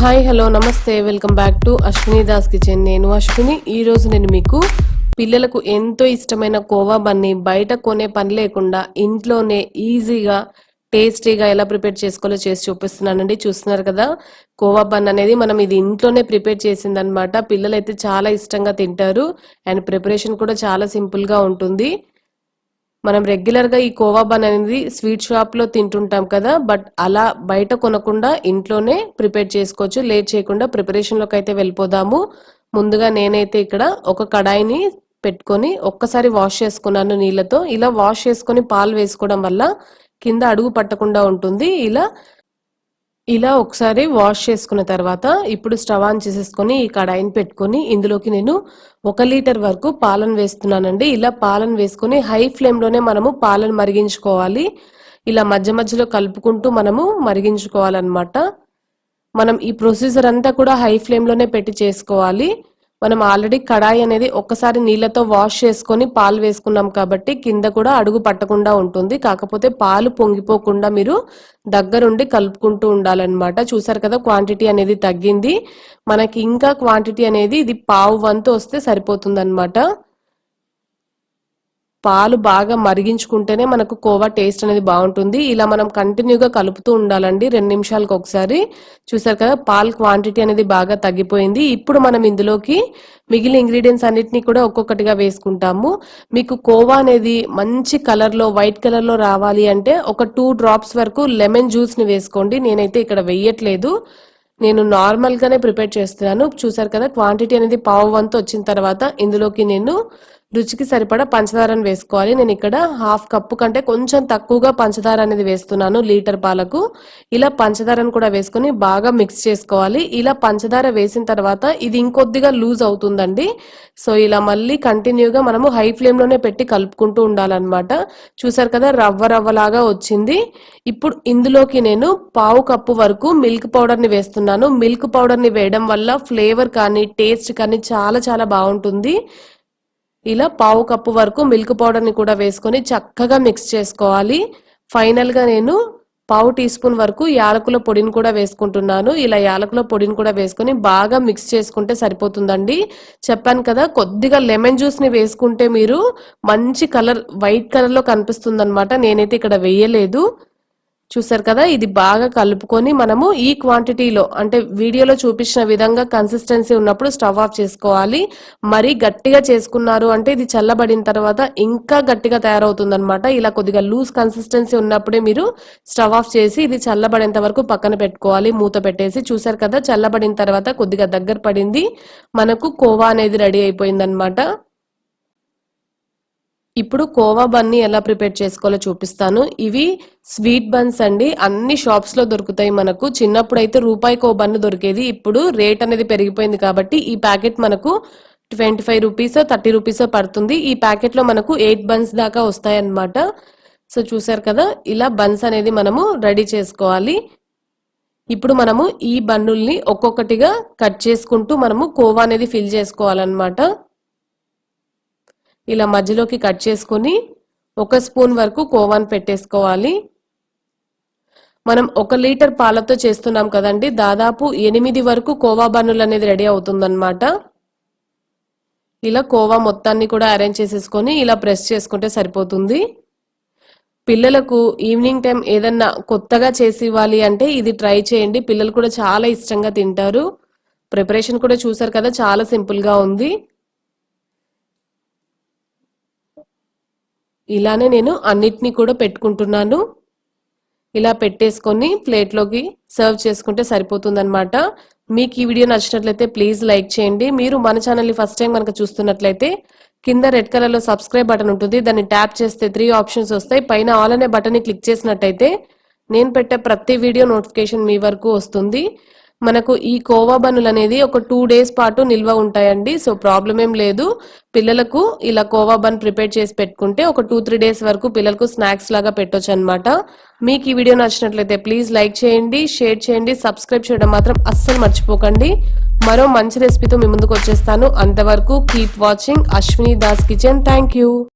Hi hello నమస్తే. Welcome back to Ashwini Das kitchen. నేను అశ్విని. ఈరోజు నేను మీకు పిల్లలకు ఎంతో ఇష్టమైన కోవా బన్ని బయట కొనే పని లేకుండా ఇంట్లోనే ఈజీగా టేస్టీగా ఎలా ప్రిపేర్ చేసుకోవాలో చేసి చూపిస్తున్నానండి. చూస్తున్నారు కదా కోవా బన్ అనేది మనం ఇది ఇంట్లోనే ప్రిపేర్ చేసిందనమాట పిల్లలు అయితే చాలా ఇష్టంగా తింటారు. అండ్ ప్రిపరేషన్ కూడా చాలా సింపుల్గా ఉంటుంది. మనం రెగ్యులర్గా ఈ కోవా బన్ అనేది స్వీట్ షాప్లో తింటుంటాం కదా బట్ అలా బయట కొనకుండా ఇంట్లోనే ప్రిపేర్ చేసుకోవచ్చు. లేట్ చేయకుండా ప్రిపరేషన్లోకి అయితే వెళ్ళిపోదాము. ముందుగా నేనైతే ఇక్కడ ఒక కడాయిని పెట్టుకొని ఒక్కసారి వాష్ చేసుకున్నాను నీళ్ళతో. ఇలా వాష్ చేసుకొని పాలు వేసుకోవడం వల్ల కింద అడుగు పట్టకుండా ఉంటుంది. ఇలా ఇలా ఒకసారి వాష్ చేసుకున్న తర్వాత ఇప్పుడు స్టవ్ ఆన్ చేసేసుకొని ఈ కడాయిని పెట్టుకొని ఇందులోకి నేను ఒక లీటర్ వరకు పాలను వేస్తున్నానండి. ఇలా పాలను వేసుకొని హై ఫ్లేమ్లోనే మనము పాలను మరిగించుకోవాలి. ఇలా మధ్య మధ్యలో కలుపుకుంటూ మనము మరిగించుకోవాలన్నమాట. మనం ఈ ప్రొసీజర్ అంతా కూడా హై ఫ్లేమ్లోనే పెట్టి చేసుకోవాలి. మనం ఆల్రెడీ కడాయి అనేది ఒక్కసారి నీళ్ళతో వాష్ చేసుకొని పాలు వేసుకున్నాం కాబట్టి కింద కూడా అడుగు పట్టకుండా ఉంటుంది. కాకపోతే పాలు పొంగిపోకుండా మీరు దగ్గరుండి కలుపుకుంటూ ఉండాలన్నమాట. చూసారు కదా క్వాంటిటీ అనేది తగ్గింది. మనకి ఇంకా క్వాంటిటీ అనేది ఇది పావు వంతు వస్తే సరిపోతుంది పాలు బాగా మరిగించుకుంటేనే మనకు కోవా టేస్ట్ అనేది బాగుంటుంది. ఇలా మనం కంటిన్యూగా కలుపుతూ ఉండాలండి. రెండు నిమిషాలకు ఒకసారి. చూసారు కదా పాల్ క్వాంటిటీ అనేది బాగా తగ్గిపోయింది. ఇప్పుడు మనం ఇందులోకి మిగిలిన ఇంగ్రీడియంట్స్ అన్నిటిని కూడా ఒక్కొక్కటిగా వేసుకుంటాము. మీకు కోవా అనేది మంచి కలర్లో వైట్ కలర్లో రావాలి అంటే ఒక టూ డ్రాప్స్ వరకు లెమన్ జ్యూస్ని వేసుకోండి. నేనైతే ఇక్కడ వెయ్యట్లేదు నేను నార్మల్గానే ప్రిపేర్ చేస్తున్నాను. చూసారు కదా క్వాంటిటీ అనేది పావు వంతు వచ్చిన తర్వాత ఇందులోకి నేను రుచికి సరిపడా పంచదారను వేసుకోవాలి. నేను ఇక్కడ హాఫ్ కప్పు కంటే కొంచెం తక్కువగా పంచదార అనేది వేస్తున్నాను లీటర్ పాలకు. ఇలా పంచదారను కూడా వేసుకొని బాగా మిక్స్ చేసుకోవాలి. ఇలా పంచదార వేసిన తర్వాత ఇది ఇంకొద్దిగా లూజ్ అవుతుందండి. సో ఇలా మళ్ళీ కంటిన్యూగా మనము హై ఫ్లేమ్లోనే పెట్టి కలుపుకుంటూ ఉండాలన్నమాట. చూసారు కదా రవ్వ రవ్వలాగా వచ్చింది. ఇప్పుడు ఇందులోకి నేను పావు కప్పు వరకు మిల్క్ పౌడర్ని వేస్తున్నాను. మిల్క్ పౌడర్ని వేయడం వల్ల ఫ్లేవర్ కానీ టేస్ట్ కానీ చాలా చాలా బాగుంటుంది. ఇలా పావు కప్పు వరకు మిల్క్ పౌడర్ని కూడా వేసుకొని చక్కగా మిక్స్ చేసుకోవాలి. ఫైనల్గా నేను పావు టీ స్పూన్ వరకు యాలకుల పొడిని కూడా వేసుకుంటున్నాను. ఇలా యాలకుల పొడిని కూడా వేసుకొని బాగా మిక్స్ చేసుకుంటే సరిపోతుందండి. చెప్పాను కదా కొద్దిగా లెమన్ జ్యూస్ని వేసుకుంటే మీరు మంచి కలర్ వైట్ కలర్లో కనిపిస్తుంది అనమాట నేనైతే ఇక్కడ వేయలేదు. చూసారు కదా? ఇది బాగా కలుపుకొని మనము ఈ క్వాంటిటీలో అంటే వీడియోలో చూపించిన విధంగా కన్సిస్టెన్సీ ఉన్నప్పుడు స్టవ్ ఆఫ్ చేసుకోవాలి. మరీ గట్టిగా చేసుకున్నారు అంటే ఇది చల్లబడిన తర్వాత ఇంకా గట్టిగా తయారవుతుంది అనమాట ఇలా కొద్దిగా లూజ్ కన్సిస్టెన్సీ ఉన్నప్పుడే మీరు స్టవ్ ఆఫ్ చేసి ఇది చల్లబడేంత వరకు పక్కన పెట్టుకోవాలి. మూత పెట్టేసి చూసారు కదా? చల్లబడిన తర్వాత కొద్దిగా దగ్గర పడింది. మనకు కోవా అనేది రెడీ అయిపోయింది ఇప్పుడు కోవా బన్ని ఎలా ప్రిపేర్ చేసుకోవాలో చూపిస్తాను. ఇవి స్వీట్ బన్స్ అండి. అన్ని షాప్స్లో దొరుకుతాయి మనకు. చిన్నప్పుడు అయితే రూపాయి కో బన్ను దొరికేది. ఇప్పుడు రేట్ అనేది పెరిగిపోయింది కాబట్టి ఈ ప్యాకెట్ మనకు twenty five rupees thirty rupees పడుతుంది. ఈ ప్యాకెట్లో మనకు ఎయిట్ బన్స్ దాకా వస్తాయి అన్నమాట సో చూసారు కదా? ఇలా బన్స్ అనేది మనము రెడీ చేసుకోవాలి. ఇప్పుడు మనము ఈ బన్నుల్ని ఒక్కొక్కటిగా కట్ చేసుకుంటూ మనము కోవా అనేది ఫిల్ చేసుకోవాలన్నమాట. ఇలా మధ్యలోకి కట్ చేసుకొని ఒక స్పూన్ వరకు కోవాన్ పెట్టేసుకోవాలి. మనం ఒక లీటర్ పాలతో చేస్తున్నాం కదండి దాదాపు ఎనిమిది వరకు కోవా బన్నులు అనేది రెడీ అవుతుందన్నమాట. ఇలా కోవా మొత్తాన్ని కూడా అరేంజ్ చేసేసుకొని ఇలా ప్రెస్ చేసుకుంటే సరిపోతుంది. పిల్లలకు ఈవినింగ్ టైం ఏదన్నా కొత్తగా చేసి ఇవ్వాలి అంటే ఇది ట్రై చేయండి. పిల్లలు కూడా చాలా ఇష్టంగా తింటారు. ప్రిపరేషన్ కూడా చూసారు కదా చాలా సింపుల్గా ఉంది. ఇలానే నేను అన్నిటినీ కూడా పెట్టుకుంటున్నాను. ఇలా పెట్టేసుకొని ప్లేట్లోకి సర్వ్ చేసుకుంటే సరిపోతుందన్నమాట. మీకు ఈ వీడియో నచ్చినట్లయితే ప్లీజ్ లైక్ చేయండి. మీరు మన ఛానల్ని ఫస్ట్ టైం కనుక చూస్తున్నట్లయితే కింద రెడ్ కలర్లో సబ్స్క్రైబ్ బటన్ ఉంటుంది. దాన్ని ట్యాప్ చేస్తే త్రీ ఆప్షన్స్ వస్తాయి. పైన ఆల్ అనే బటన్ని క్లిక్ చేసినట్టయితే నేను పెట్టే ప్రతి వీడియో నోటిఫికేషన్ మీ వరకు వస్తుంది. మనకు ఈ కోవా బనులు అనేది ఒక టూ డేస్ పాటు నిల్వ ఉంటాయండి. సో ప్రాబ్లం ఏం లేదు. పిల్లలకు ఇలా కోవా బన్ ప్రిపేర్ చేసి పెట్టుకుంటే ఒక టూ త్రీ డేస్ వరకు పిల్లలకు స్నాక్స్ లాగా పెట్టొచ్చు అనమాట మీకు ఈ వీడియో నచ్చినట్లయితే ప్లీజ్ లైక్ చేయండి షేర్ చేయండి సబ్స్క్రైబ్ చేయడం మాత్రం అస్సలు మర్చిపోకండి. మరో మంచి రెసిపీతో మీ ముందుకు వచ్చేస్తాను. అంతవరకు keep watching Ashwini Das kitchen thank you